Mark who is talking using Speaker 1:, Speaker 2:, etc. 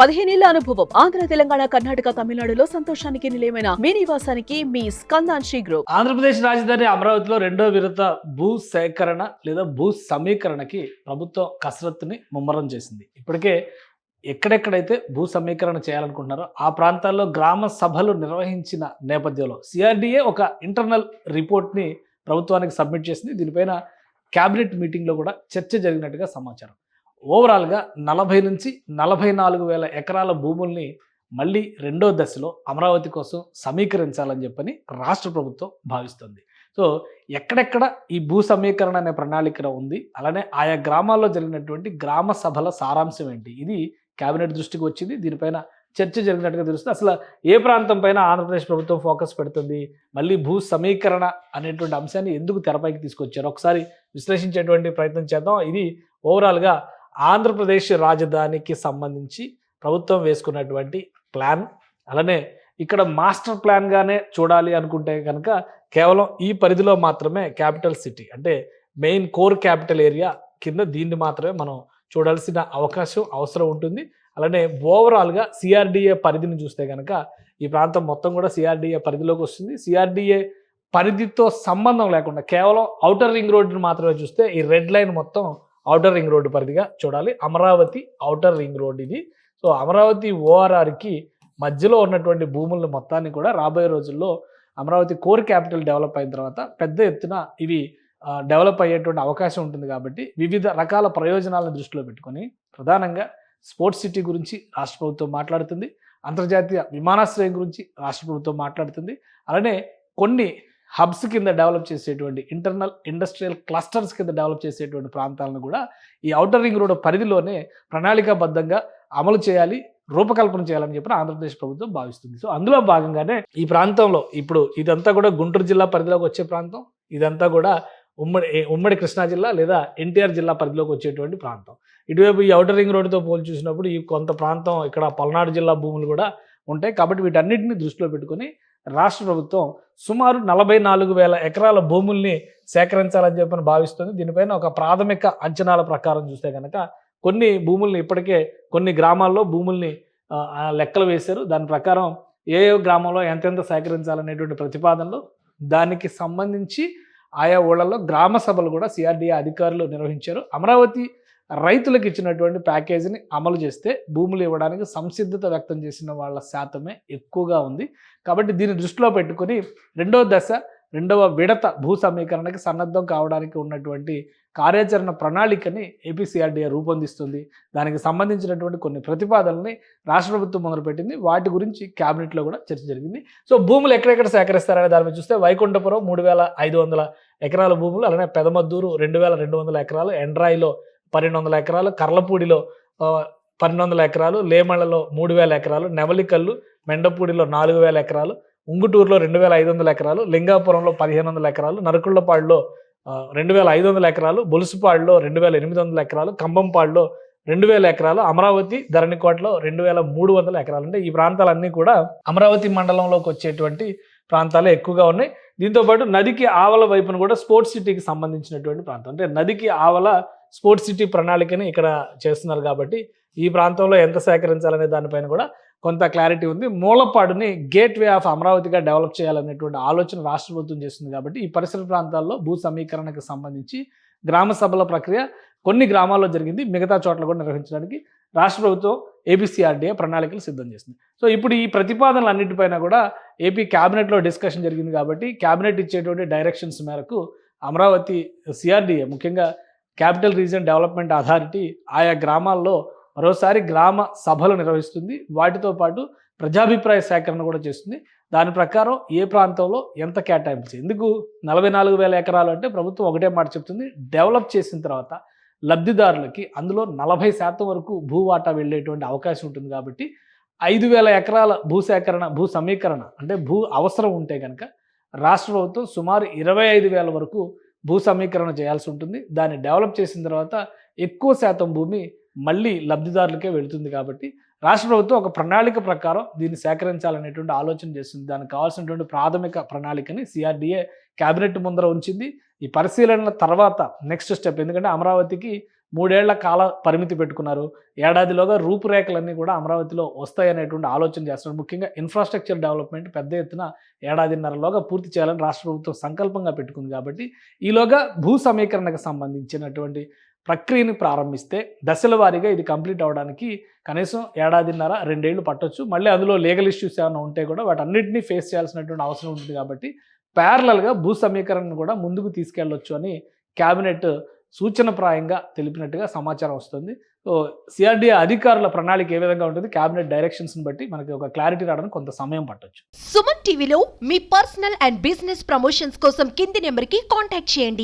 Speaker 1: పదిహేనేళ్ళ అనుభవం. ఆంధ్ర తెలంగాణ కర్ణాటక తమిళనాడులో సంతోషానికి నిలయమైన మీ నివాసానికి మీ స్కందాన్షి గ్రూప్.
Speaker 2: ఆంధ్రప్రదేశ్ రాజధాని అమరావతిలో రెండో విడత భూ సేకరణ లేదా భూ సమీకరణకి ప్రభుత్వం కసరత్తుని ముమ్మరం చేసింది. ఇప్పటికే ఎక్కడెక్కడైతే భూ సమీకరణ చేయాలనుకుంటున్నారో ఆ ప్రాంతాల్లో గ్రామ సభలు నిర్వహించిన నేపథ్యంలో సిఆర్డిఏ ఒక ఇంటర్నల్ రిపోర్ట్ని ప్రభుత్వానికి సబ్మిట్ చేసింది. దీనిపైన క్యాబినెట్ మీటింగ్లో కూడా చర్చ జరిగినట్టుగా సమాచారం. ఓవరాల్గా నలభై నుంచి నలభై నాలుగు వేల ఎకరాల భూముల్ని మళ్ళీ రెండో దశలో అమరావతి కోసం సమీకరించాలని చెప్పని రాష్ట్ర ప్రభుత్వం భావిస్తుంది. సో ఎక్కడెక్కడ ఈ భూ సమీకరణ అనే ప్రణాళిక ఉంది అలానే ఆయా గ్రామాల్లో జరిగినటువంటి గ్రామ సభల సారాంశం ఏంటి ఇది కేబినెట్ దృష్టికి వచ్చింది దీనిపైన చర్చ జరిగినట్టుగా తెలుస్తుంది. అసలు ఏ ప్రాంతం పైన ఆంధ్రప్రదేశ్ ప్రభుత్వం ఫోకస్ పెడుతుంది మళ్ళీ భూ సమీకరణ అనేటువంటి అంశాన్ని ఎందుకు తెరపైకి తీసుకొచ్చారు ఒకసారి విశ్లేషించేటువంటి ప్రయత్నం చేద్దాం. ఇది ఓవరాల్గా ఆంధ్రప్రదేశ్ రాజధానికి సంబంధించి ప్రభుత్వం వేసుకున్నటువంటి ప్లాన్. అలానే ఇక్కడ మాస్టర్ ప్లాన్గానే చూడాలి అనుకుంటే కనుక కేవలం ఈ పరిధిలో మాత్రమే క్యాపిటల్ సిటీ అంటే మెయిన్ కోర్ క్యాపిటల్ ఏరియా కింద దీన్ని మాత్రమే మనం చూడాల్సిన అవకాశం అవసరం ఉంటుంది. అలానే ఓవరాల్గా సిఆర్డిఏ పరిధిని చూస్తే కనుక ఈ ప్రాంతం మొత్తం కూడా సిఆర్డిఏ పరిధిలోకి వస్తుంది. సిఆర్డిఏ పరిధితో సంబంధం లేకుండా కేవలం ఔటర్ రింగ్ రోడ్డుని మాత్రమే చూస్తే ఈ రెడ్ లైన్ మొత్తం అవుటర్ రింగ్ రోడ్డు పరిధిగా చూడాలి. అమరావతి అవుటర్ రింగ్ రోడ్ ఇది. సో అమరావతి ఓఆర్ఆర్కి మధ్యలో ఉన్నటువంటి భూములను మొత్తాన్ని కూడా రాబోయే రోజుల్లో అమరావతి కోర్ క్యాపిటల్ డెవలప్ అయిన తర్వాత పెద్ద ఎత్తున ఇవి డెవలప్ అయ్యేటువంటి అవకాశం ఉంటుంది కాబట్టి వివిధ రకాల ప్రయోజనాలను దృష్టిలో పెట్టుకొని ప్రధానంగా స్పోర్ట్స్ సిటీ గురించి రాష్ట్ర ప్రభుత్వం మాట్లాడుతుంది. అంతర్జాతీయ విమానాశ్రయం గురించి రాష్ట్ర ప్రభుత్వం మాట్లాడుతుంది. అలానే కొన్ని హబ్స్ కింద డెవలప్ చేసేటువంటి ఇంటర్నల్ ఇండస్ట్రియల్ క్లస్టర్స్ కింద డెవలప్ చేసేటువంటి ప్రాంతాలను కూడా ఈ ఔటర్ రింగ్ రోడ్ పరిధిలోనే ప్రణాళికాబద్ధంగా అమలు చేయాలి రూపకల్పన చేయాలని చెప్పిన ఆంధ్రప్రదేశ్ ప్రభుత్వం భావిస్తుంది. సో అందులో భాగంగానే ఈ ప్రాంతంలో ఇప్పుడు ఇదంతా కూడా గుంటూరు జిల్లా పరిధిలోకి వచ్చే ప్రాంతం ఇదంతా కూడా ఉమ్మడి ఉమ్మడి కృష్ణా జిల్లా లేదా ఎన్టీఆర్ జిల్లా పరిధిలోకి వచ్చేటువంటి ప్రాంతం. ఇటువైపు ఈ ఔటర్ రింగ్ రోడ్డుతో పోల్చి చూసినప్పుడు ఈ కొంత ప్రాంతం ఇక్కడ పల్నాడు జిల్లా భూములు కూడా ఉంటాయి. కాబట్టి వీటన్నిటిని దృష్టిలో పెట్టుకొని రాష్ట్ర ప్రభుత్వం సుమారు నలభై నాలుగు వేల ఎకరాల భూముల్ని సేకరించాలని చెప్పని భావిస్తుంది. దీనిపైన ఒక ప్రాథమిక అంచనాల ప్రకారం చూస్తే కనుక కొన్ని భూముల్ని ఇప్పటికే కొన్ని గ్రామాల్లో భూముల్ని లెక్కలు వేశారు. దాని ప్రకారం ఏ ఏ గ్రామంలో ఎంతెంత సేకరించాలనేటువంటి ప్రతిపాదనలు దానికి సంబంధించి ఆయా ఊళ్ళల్లో గ్రామ సభలు కూడా సిఆర్డీఏ అధికారులు నిర్వహించారు. అమరావతి రైతులకు ఇచ్చినటువంటి ప్యాకేజీని అమలు చేస్తే భూములు ఇవ్వడానికి సంసిద్ధత వ్యక్తం చేసిన వాళ్ళ శాతమే ఎక్కువగా ఉంది. కాబట్టి దీన్ని దృష్టిలో పెట్టుకొని రెండవ దశ రెండవ విడత భూ సమీకరణకి సన్నద్ధం కావడానికి ఉన్నటువంటి కార్యాచరణ ప్రణాళికని ఏపీసీఆర్డీఏ రూపొందిస్తుంది. దానికి సంబంధించినటువంటి కొన్ని ప్రతిపాదనల్ని రాష్ట్ర ప్రభుత్వం మొదలుపెట్టింది. వాటి గురించి క్యాబినెట్లో కూడా చర్చ జరిగింది. సో భూములు ఎక్కడెక్కడ సేకరిస్తారనే దాని మీద చూస్తే వైకుంఠపురం మూడు వేల ఐదు వందల ఎకరాల భూములు అలానే పెదమద్దూరు రెండు వేల రెండు వందల ఎకరాలు ఎండ్రాయిలో పన్నెండు వందల ఎకరాలు కర్లపూడిలో పన్నెండు వందల ఎకరాలు లేమళ్ళలో మూడు వేల ఎకరాలు నెవలికల్లు మెండపూడిలో నాలుగు వేల ఎకరాలు ఉంగుటూరులో రెండు వేల ఐదు వందల ఎకరాలు లింగాపురంలో పదిహేను వందల ఎకరాలు నరకుళ్ళపాడులో రెండు వేల ఐదు వందల ఎకరాలు బొలుసుపాడులో రెండు వేల ఎనిమిది వందల ఎకరాలు కంబంపాడులో రెండు వేల ఎకరాలు అమరావతి ధరణికోటలో రెండు వేల మూడు వందల ఎకరాలు. అంటే ఈ ప్రాంతాలన్నీ కూడా అమరావతి మండలంలోకి వచ్చేటువంటి ప్రాంతాలే ఎక్కువగా ఉన్నాయి. దీంతోపాటు నదికి ఆవల వైపున కూడా స్పోర్ట్స్ సిటీకి సంబంధించినటువంటి ప్రాంతం. అంటే నదికి ఆవల స్పోర్ట్స్ సిటీ ప్రణాళికని ఇక్కడ చేస్తున్నారు కాబట్టి ఈ ప్రాంతంలో ఎంత సేకరించాలనే దానిపైన కూడా కొంత క్లారిటీ ఉంది. మూలపాడుని గేట్ వే ఆఫ్ అమరావతిగా డెవలప్ చేయాలనేటువంటి ఆలోచన రాష్ట్ర ప్రభుత్వం చేస్తుంది కాబట్టి ఈ పరిసర ప్రాంతాల్లో భూ సమీకరణకు సంబంధించి గ్రామ సభల ప్రక్రియ కొన్ని గ్రామాల్లో జరిగింది. మిగతా చోట్ల కూడా నిర్వహించడానికి రాష్ట్ర ప్రభుత్వం ఏపీసీఆర్డీఏ ప్రణాళికలు సిద్ధం చేసింది. సో ఇప్పుడు ఈ ప్రతిపాదనలు అన్నిటిపైన కూడా ఏపీ క్యాబినెట్లో డిస్కషన్ జరిగింది కాబట్టి క్యాబినెట్ ఇచ్చేటువంటి డైరెక్షన్స్ మేరకు అమరావతి సిఆర్డీఏ ముఖ్యంగా క్యాపిటల్ రీజన్ డెవలప్మెంట్ అథారిటీ ఆయా గ్రామాల్లో మరోసారి గ్రామ సభలు నిర్వహిస్తుంది. వాటితో పాటు ప్రజాభిప్రాయ సేకరణ కూడా చేస్తుంది. దాని ప్రకారం ఏ ప్రాంతంలో ఎంత కేటాయింపు ఎందుకు నలభై నాలుగు వేల ఎకరాలు అంటే ప్రభుత్వం ఒకటే మాట చెప్తుంది. డెవలప్ చేసిన తర్వాత లబ్ధిదారులకి అందులో నలభై శాతం వరకు భూ వాటా వెళ్ళేటువంటి అవకాశం ఉంటుంది కాబట్టి ఐదు వేల ఎకరాల భూ సేకరణ భూ సమీకరణ అంటే భూ అవసరం ఉంటే కనుక రాష్ట్ర ప్రభుత్వం సుమారు ఇరవై ఐదు వేల వరకు భూ సమీకరణ చేయాల్సి ఉంటుంది. దాన్ని డెవలప్ చేసిన తర్వాత ఎక్కువ శాతం భూమి మళ్ళీ లబ్ధిదారులకే వెళుతుంది కాబట్టి రాష్ట్ర ప్రభుత్వం ఒక ప్రణాళిక ప్రకారం దీన్ని సేకరించాలనేటువంటి ఆలోచన చేస్తుంది. దానికి కావాల్సినటువంటి ప్రాథమిక ప్రణాళికని సిఆర్డీఏ క్యాబినెట్ ముందర ఉంచింది. ఈ పరిశీలనల తర్వాత నెక్స్ట్ స్టెప్ ఎందుకంటే అమరావతికి మూడేళ్ళ కాల పరిమితి పెట్టుకున్నారు. ఏడాదిలోగా రూపురేఖలన్నీ కూడా అమరావతిలో వస్తాయనేటువంటి ఆలోచన చేస్తున్నారు. ముఖ్యంగా ఇన్ఫ్రాస్ట్రక్చర్ డెవలప్మెంట్ పెద్ద ఎత్తున ఏడాదిన్నరలోగా పూర్తి చేయాలని రాష్ట్ర ప్రభుత్వం సంకల్పంగా పెట్టుకుంది కాబట్టి ఈలోగా భూ సమీకరణకు సంబంధించినటువంటి ప్రక్రియని ప్రారంభిస్తే దశల వారీగా ఇది కంప్లీట్ అవడానికి కనీసం ఏడాదిన్నర రెండేళ్ళు పట్టొచ్చు. మళ్ళీ అందులో లీగల్ ఇష్యూస్ ఏమైనా ఉంటే కూడా వాటన్నిటిని ఫేస్ చేయాల్సినటువంటి అవసరం ఉంటుంది కాబట్టి ప్యారలల్గా భూ సమీకరణను కూడా ముందుకు తీసుకెళ్ళొచ్చు అని క్యాబినెట్ సూచనప్రాయంగా తెలిపినట్టుగా సమాచారం వస్తుంది. సో సిఆర్డీఏ అధికారుల ప్రణాళిక ఏ విధంగా ఉంటుంది? క్యాబినెట్ డైరెక్షన్స్ బట్టి మనకి ఒక క్లారిటీ రావడానికి కొంత సమయం పట్టొచ్చు.
Speaker 3: సుమన్ టీవీలో మీ పర్సనల్ అండ్ బిజినెస్ ప్రమోషన్స్ కోసం కింది నెంబర్కి కాంటాక్ట్ చేయండి.